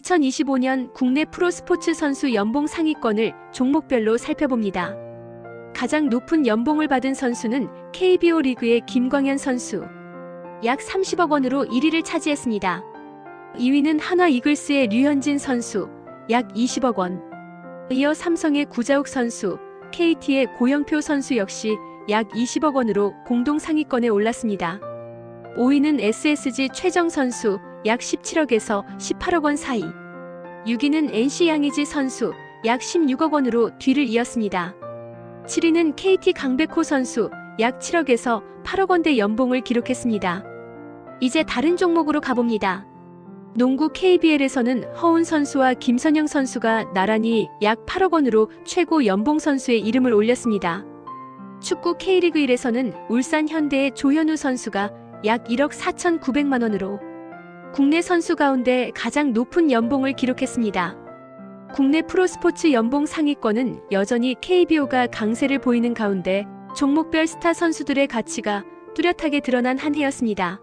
2025년 국내 프로스포츠 선수 연봉 상위권을 종목별로 살펴봅니다. 가장 높은 연봉을 받은 선수는 KBO 리그의 김광현 선수. 약 30억 원으로 1위를 차지했습니다. 2위는 한화 이글스의 류현진 선수. 약 20억 원. 이어 삼성의 구자욱 선수, KT의 고영표 선수 역시 약 20억 원으로 공동 상위권에 올랐습니다. 5위는 SSG 최정 선수 약 17억에서 18억 원 사이. 6위는 NC 양의지 선수 약 16억 원으로 뒤를 이었습니다. 7위는 KT 강백호 선수 약 7억에서 8억 원대 연봉을 기록했습니다. 이제 다른 종목으로 가봅니다. 농구 KBL에서는 허운 선수와 김선영 선수가 나란히 약 8억 원으로 최고 연봉 선수의 이름을 올렸습니다. 축구 K리그 1에서는 울산 현대의 조현우 선수가 약 1억 4,900만 원으로 국내 선수 가운데 가장 높은 연봉을 기록했습니다. 국내 프로스포츠 연봉 상위권은 여전히 KBO가 강세를 보이는 가운데 종목별 스타 선수들의 가치가 뚜렷하게 드러난 한 해였습니다.